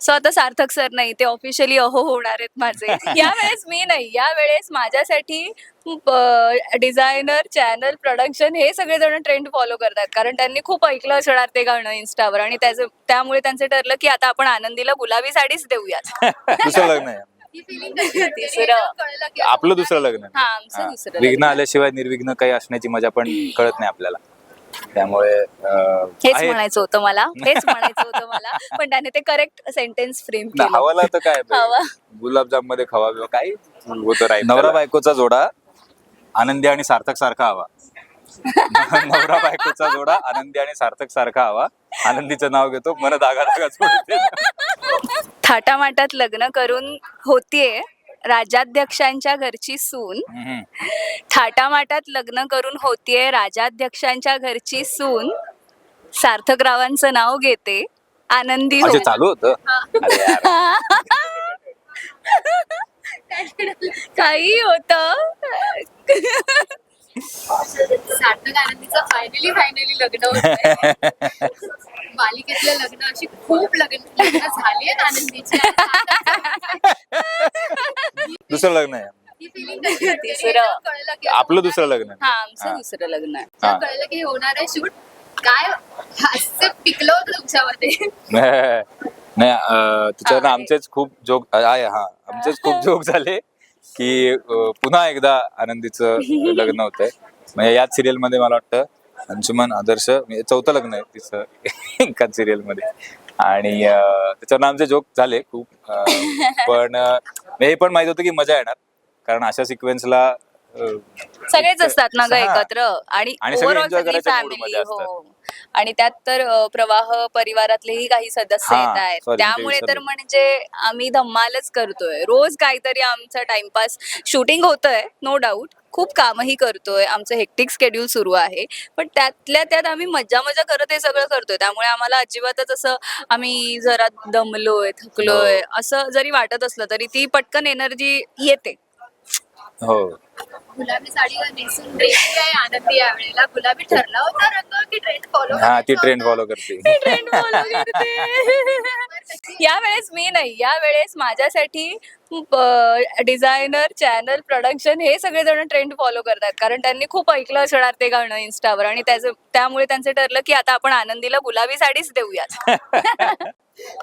So आता Sarthak sir नाही ते ऑफिशियली अहो होणार आहेत माझे यावेळेस मी नाही यावेळेस माझ्यासाठी डिझायनर चॅनल प्रोडक्शन हे सगळेजण ट्रेंड फॉलो करतात कारण त्यांनी खूप ऐकलं असणार ते गाणं इन्स्टावर आणि त्याचं त्यामुळे त्यांचं ठरलं की आता आपण आनंदीला गुलाबी साडीच देऊयात दुसरं लग्न आहे? तिसरं. आपलं दुसरं लग्न. हा आमचं. दुसरं विघ्न लग्न. आल्याशिवाय निर्विघ्न काही असण्याची मजा पण कळत नाही आपल्याला त्यामुळे हेच आहे. म्हणायचं होतं मला. हेच म्हणायचं होतं मला. पण त्याने ते करेक्ट सेंटेन्स फ्रेम केलं. हवाला तर काय हवा. गुलाबजाममध्ये खवा बिवा काही होतं राहील नवरा बायकोचा जोडा आनंदी आणि सार्थक सारखा हवा. नवरा बायकोचा जोडा आनंदी आणि सार्थक सारखा हवा. आनंदीचं नाव घेतो मन दागा दागा सोडते थाटामाटात लग्न करून होतीये. राजाध्यक्षांच्या घरची सून हम्म. थाटामाटात लग्न करून होतीये राजाध्यक्षांच्या घरची सून सार्थक रावांचं नाव घेते आनंदी. चालू होतं अरे यार. काही होत सार्थक आनंदीचं फायनली फायनली लग्न होतंय. मालिकेतलं लग्न अशी खूप लग्न लग्न झाली आहेत आनंदीची दुसरं लग्न आहे ही वाटते? कळलं की आपलं दुसरं लग्न हा आमचं. दुसरं लग्न आहे हा. कळलं की होणार आहे शूट काय हास्य पिकलं होतं तुमच्यामध्ये नाही अं, त्याच्यावर आहे. आमचेच खूप जोक आहे हा आमचेच खूप जोक झाले की अं, पुन्हा एकदा आनंदीचं लग्न होतंय म्हणजे याच सिरियलमध्ये मला वाटतं अंशुमन आदर्श म्हणजे चौथं लग्न आहे तिचं एकाच सिरियलमध्ये. आणि त्याच्यावर आमचे जोक झाले खूप पण अं, हे पण माहीत होतं की मजा येणार. कारण अशा सिक्वेन्सला सगळेच असतात ना ग. एकत्र. आणि आणि फॅमिली. हो. आणि त्यात तर प्रवाह परिवारातलेही काही सदस्य येत आहेत. sorry, त्यामुळे तर. म्हणजे आम्ही धम्मालच करतोय. रोज काहीतरी आमचा टाइमपास शूटिंग होतंय नो डाऊट खूप कामही करतोय. आमचं हेक्टिक स्केड्यूल सुरू आहे. पण त्यातल्या त्यात आम्ही मजा मजा करत हे सगळं करतोय. त्यामुळे आम्हाला अजिबातच असं आम्ही जरा दमलोय थकलोय हो. असं जरी वाटत असलं तरी ती पटकन एनर्जी येते. हो. गुलाबी साडी नेसून रेडी आहे आनंदी यावेळेला. गुलाबी ठरला होता रंग की ट्रेंड फॉलो हा ती ट्रेंड फॉलो करते. ट्रेंड फॉलो करते. यावेळेस मी नाही यावेळेस माझ्यासाठी डिझायनर चॅनल प्रोडक्शन हे सगळेजण ट्रेंड फॉलो करतात. कारण त्यांनी खूप ऐकलं असणार ते गाणं इन्स्टावर आणि त्याचं त्यामुळे त्यांचं ठरलं की आता आपण आनंदीला गुलाबी साडीच देऊयात.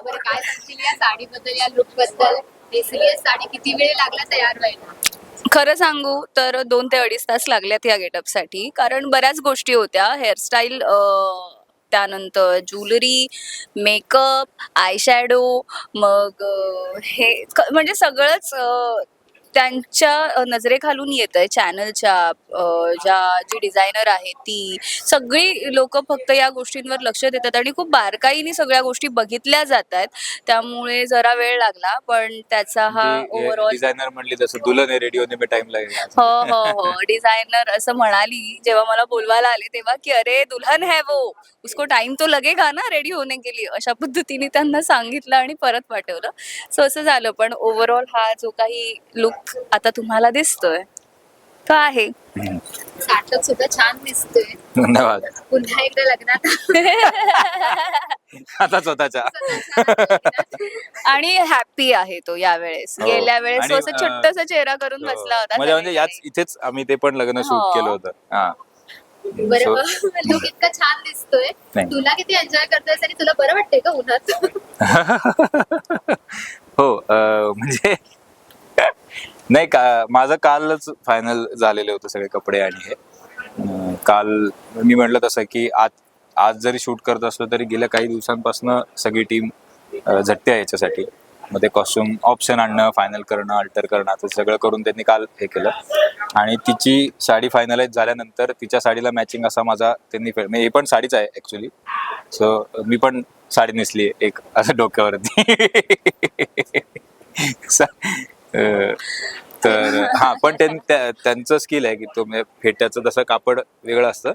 बरं काय या साडीबद्दल या साडी किती वेळ लागला तयार व्हायला? खरं सांगू तर दोन ते अडीच तास लागल्यात या गेटअपसाठी कारण बऱ्याच गोष्टी होत्या. हेअरस्टाईल त्यानंतर ज्वेलरी मेकअप आयशॅडो मग हे क- म्हणजे सगळंच त्यांच्या अं, नजरेखालून येत आहे चॅनलच्या ज्या जी डिझायनर आहे ती. सगळी लोक फक्त या गोष्टींवर लक्ष देतात आणि खूप बारकाईने सगळ्या गोष्टी बघितल्या जात आहेत. त्यामुळे जरा वेळ लागला पण त्याचा हा ओव्हरऑल डिझायनर म्हणली तसं दुल्हन आहे रेडिओने मी टाइम लागेल हो हो हो. डिझायनर असं म्हणाली जेव्हा मला बोलवायला आले तेव्हा की अरे दुल्हन है वो. उसको टाइम तो लगेगा ना रेडी होने के लिए. अशा पद्धतीने त्यांना सांगितलं आणि परत पाठवलं. सो असं झालं पण ओव्हरऑल हा जो काही लुक आता तुम्हाला दिसतोय तो आहे सार्थक सुद्धा छान दिसतोय धन्यवाद पुन्हा एकदा लग्नात आता स्वतःच्या आणि हॅपी आहे तो यावेळेस हो. गेल्या वेळेस तो आणि, असं अं, छोटस चेहरा करून हो. बसला होता म्हणजे म्हणजे याच. इथेच आम्ही ते पण लग्न शूट हो. केलं होतं हा बरं लुक इतका छान दिसतोय. तुला किती एन्जॉय करतोयस आणि तुला बरं वाटतंय का उन्हात हो अं, म्हणजे नाही का माझं कालच फायनल झालेले होते सगळे कपडे आणि हे. अं, काल मी म्हटलं तसं की आज आज जरी शूट करत असलो तरी गेल्या काही दिवसांपासून सगळी टीम झटते आहे याच्यासाठी. मग ते कॉस्ट्युम ऑप्शन आणणं फायनल करणं अल्टर करणं असं सगळं करून त्यांनी काल हे केलं. आणि तिची साडी फायनलाइज झाल्यानंतर तिच्या साडीला मॅचिंग असा माझा त्यांनी फे- म्हणजे हे पण साडीच आहे ऍक्च्युली सो मी पण साडी नेसली एक असं डोक्यावरती. सा- तर हा पण त्यां- त्या- त्यांचं स्किल आहे की तो फेट्याचं तसं कापड वेगळं असतं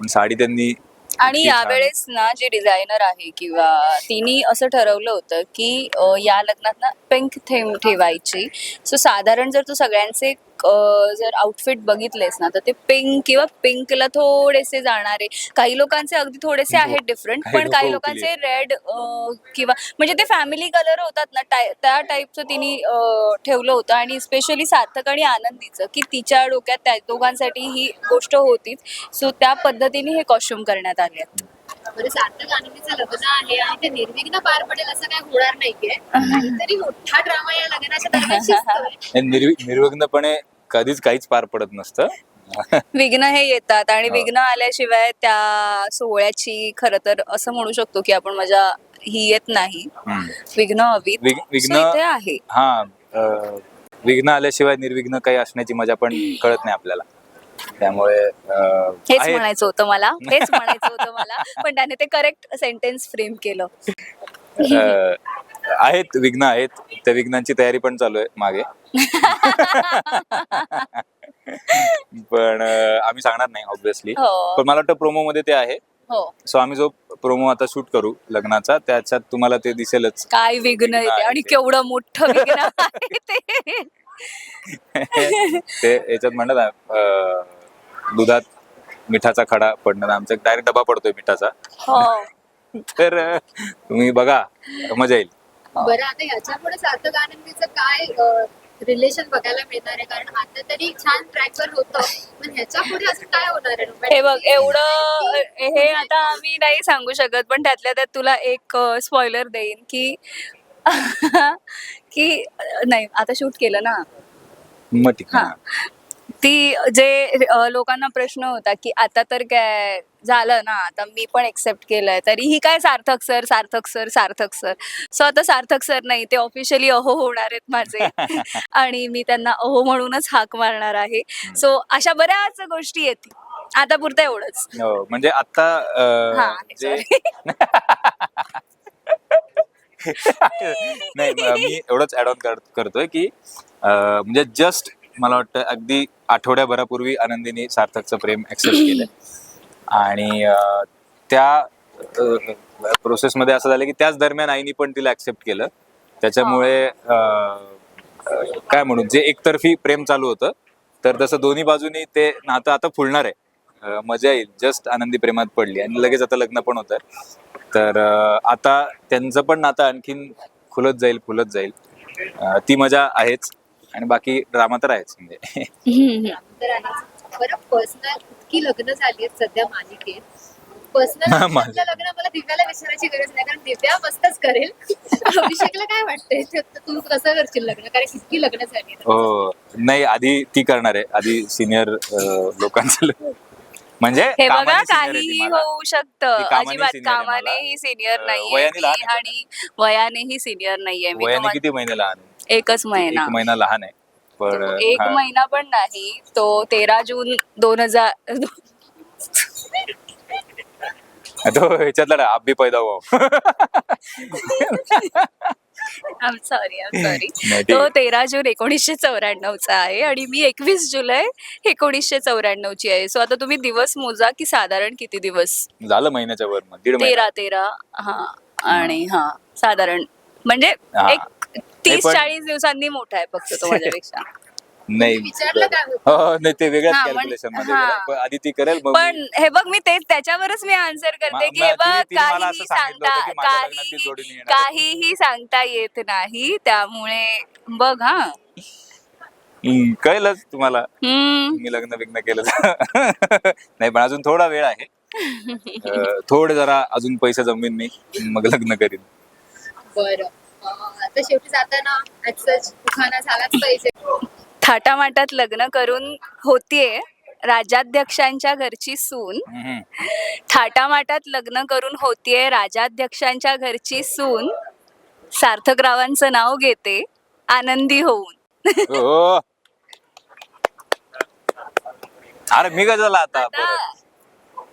पण साडी त्यांनी आणि. यावेळेस ना जी डिझायनर आहे किंवा तिने असं ठरवलं होतं की या लग्नात ना पिंक थीम ठेवायची सो साधारण जर तू सगळ्यांचे जर आउटफिट बघितलेस ना तर ते पिंक किंवा पिंकला थोडेसे जाणारे काही लोकांचे अगदी थोडेसे हो. आहेत डिफरंट पण काही. लोकांचे रेड किंवा म्हणजे ते फॅमिली कलर होतात ना त्या टाईपचं तिने ठेवलं होतं आणि स्पेशली सार्थक आणि आनंदीचं की तिच्या डोक्यात त्या दोघांसाठी ही गोष्ट होतीच सो त्या पद्धतीने हे कॉस्ट्युम करण्यात आले बरं सार्थक आनंदीचं लग्न आहे आणि ते निर्विघ्न पार पडेल असं काय होणार नाहीये काहीतरी मोठा ड्रामा या लग्नाच्या दरम्यान शिजतोय. हे निर्वि निर्विघ्नपणे कधीच काहीच पार पडत नसतं विघ्न हे येतात आणि हो. विघ्न आल्याशिवाय त्या सोहळ्याची खरं तर असं म्हणू शकतो की आपण मजा ही येत नाही हम्म. विघ्न हवी विघ- विघ्न इथे आहे हा अं, विघ्न आल्याशिवाय निर्विघ्न काही असण्याची मजा पण कळत नाही आपल्याला त्यामुळे अं, हेच आहेत. म्हणायचं होतं मला. हेच म्हणायचं होतं मला. पण त्याने ते करेक्ट सेंटेन्स फ्रेम केलं. अं, आहेत विघ्न आहेत. त्या विघ्नांची तयारी पण चालू आहे मागे. पण अं, आम्ही सांगणार नाही ऑब्विसली हो. पण मला वाटतं प्रोमो मध्ये ते आहे. हो. सो आम्ही जो प्रोमो आता शूट करू लग्नाचा त्याच्यात तुम्हाला ते दिसेलच. काय विघ्न आहे आणि ते. केवढं मोठं विघ्न आहे ते. ते याच्यात म्हणत दुधात मिठाचा खडा पडणं आमचा डायरेक्ट डबा पडतोय मिठाचा. हो. तर तुम्ही बघा मजा येईल. बरं आता याच्यापुढे सार्थक आनंदीचं काय रिलेशन बघायला मिळणार आहे? कारण आता तरी छान ट्रॅकवर होतं. पण ह्याच्या पुढे अजून काय होणार आहे? हे बघ एवढं हे आता आम्ही नाही सांगू शकत पण त्यातल्या त्यात तुला एक स्पॉइलर देईन की की नाही आता शूट केलं ना? मग हा. ती जे लोकांना प्रश्न होता की आता तर काय झालं ना आता मी पण एक्सेप्ट केलंय तरी ही काय Sarthak sir Sarthak sir Sarthak sir so आता सार्थक सर नाही ते ऑफिशियली अहो होणार आहेत माझे. आणि मी त्यांना अहो म्हणूनच हाक मारणार आहे. सो अशा बऱ्याच गोष्टी येतील आता पुरतं एवढंच. हो, म्हणजे आता. नाही म- एवढंच ऍड ऑन करतोय की म्हणजे जस्ट मला वाटतं अगदी आठवड्याभरापूर्वी आनंदीने सार्थकचं प्रेम ऍक्सेप्ट केलंय. आणि त्या प्रोसेसमध्ये असं झालं की त्याच दरम्यान आईनी पण तिला ऍक्सेप्ट केलं. त्याच्यामुळे काय म्हणू जे एकतर्फी प्रेम चालू होतं तर तसं दोन्ही बाजूनी ते नातं आता फुलणार आहे. मजा येईल जस्ट आनंदी प्रेमात पडली. आणि लगेच आता लग्न पण होत तर आता त्यांचं पण नातं आणखीन खुलत जाईल फुलत जाईल. ती मजा आहेच. आणि बाकी ड्रामा तर आहेच म्हणजे तर आहेच. बरं पर्सनल इतकी लग्न झाली आहेत सध्या मालिकेत पर्सनल मालिकेत. लग्न मला दिव्याला विचारायची गरज नाही कारण दिव्या मस्तच करेल अभिषेकला काय वाटतंय ते- तू कसं करशील लग्न कारण इतकी लग्न झाली आहेत. हो नाही आधी ती करणार आहे आधी सिनियर लोकांचं ल- म्हणजे हे बघा कामाने senior आहे ती काहीही मला. होऊ शकतं ती कामाने अजिबात senior आहे मला. कामानेही सिनियर अं, नाहीये वयाने लहान मी आहे आणि वयानेही सिनियर नाहीये मी वयाने तुम्हाला- किती महिने लहान आहे? एकच महिना एक महिना. लहान आहे. पण तो एक हा. महिना पण नाही तो तेरा जून दोन हजार तो ह्याच्यातला ना, आप भी पैदा हुआ. आम सॉरी सॉरी नाही, ठीक तो आहे. तेरा जून एकोणीसशे चौऱ्याण्णवचा आहे आणि मी एकवीस जुलै एकोणीसशे चौऱ्याण्णवची आहे. सो आता तुम्ही दिवस मोजा की साधारण किती दिवस? झालं महिन्याच्या वर मग दीड महिना. तेरा तेरा हा. आणि हा साधारण. म्हणजे हा. एक तीस पण- चाळीस दिवसांनी मोठा आहे फक्त तो माझ्यापेक्षा नाही विचारलं? हो हो, नाही ते वेगळ्याच हा, पण- कॅल्क्युलेशनमध्ये हा. पण आधी ती करेल मग पण हे बघ मी तेच त्याच्यावरच मी आन्सर करते मा- की मा- हे बघ तिने- तिने मला काहीही सांगितलं सांगता होतं की माझ्या लग्नात ती काही जोडीने येणार आहे. काहीही सांगता येत नाही त्यामुळे बघ हा हम्म, कळलंच तुम्हाला हम्म मी लग्न बिग्न केलं. नाही पण अजून थोडा वेळ आहे अं, थोडे जरा अजून पैसे जमीन मी मग लग्न करीन बरं आता शेवटी जाताना ऍक्सेस उखाणा झालाच पाहिजे. थाटामाटात लग्न करून होतीये राजाध्यक्षांच्या घरची सून. थाटामाटात लग्न करून होतीये राजाध्यक्षांच्या घरची सून. सार्थकरावांचं नाव घेते आनंदी होऊन. हो अरे मी झाला आता?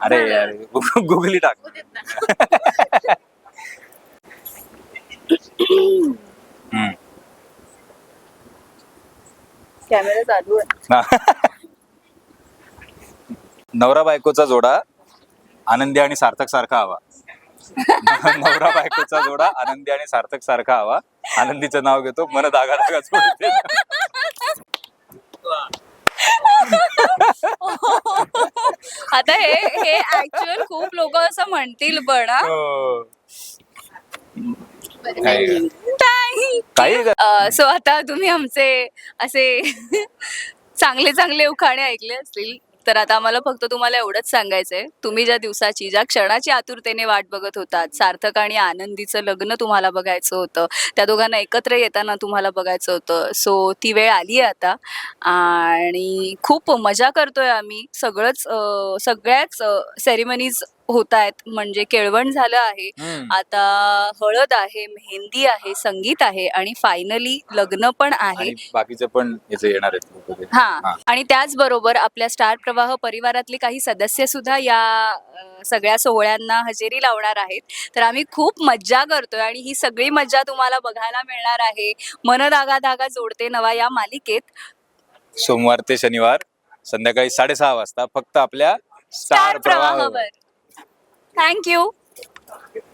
अरे गुगली टाक होऊ देत ना. हम्म. कॅमेरा चालू आहे ना. नवरा बायकोचा जोडा आनंदी आणि सार्थक सारखा हवा नवरा बायकोचा जोडा आनंदी आणि सार्थक सारखा हवा आनंदीचं नाव घेतो मन धागा धागा सोडते आता हे हे ऍक्च्युअल खूप लोक असं म्हणतील पण हा. हो. काही सो आता तुम्ही आमचे असे चांगले चांगले उखाणे ऐकले असतील तर आता आम्हाला फक्त तुम्हाला एवढंच सांगायचंय. तुम्ही ज्या दिवसाची ज्या क्षणाची आतुरतेने वाट बघत होतात सार्थक आणि आनंदीचं लग्न तुम्हाला बघायचं होतं त्या दोघांना एकत्र येताना तुम्हाला बघायचं होतं. सो ती वेळ आली आहे आता. आणि खूप मजा करतोय आम्ही. सगळंच सगळ्याच सेरेमनीज होत आहेत म्हणजे केळवण झालं आहे. हम्म. आता हळद आहे मेहंदी आहे संगीत आहे आणि फायनली लग्न पण आहे. आणि बाकीचे पण याचे येणार आहेत लोकं. हा. हा. आणि त्याचबरोबर आपल्या स्टार प्रवाह परिवारातले काही सदस्य सुद्धा या अ, सगळ्या सोहळ्यांना हजेरी लावणार आहेत. तर आम्ही खूप मज्जा करतोय आणि ही सगळी मज्जा तुम्हाला बघायला मिळणार आहे. मन धागा धागा जोडते नवा या मालिकेत. सोमवार ते शनिवार संध्याकाळी साडेसहा वाजता फक्त आपल्या स्टार स्टार प्रवाह प्रवाहावर थँक्यू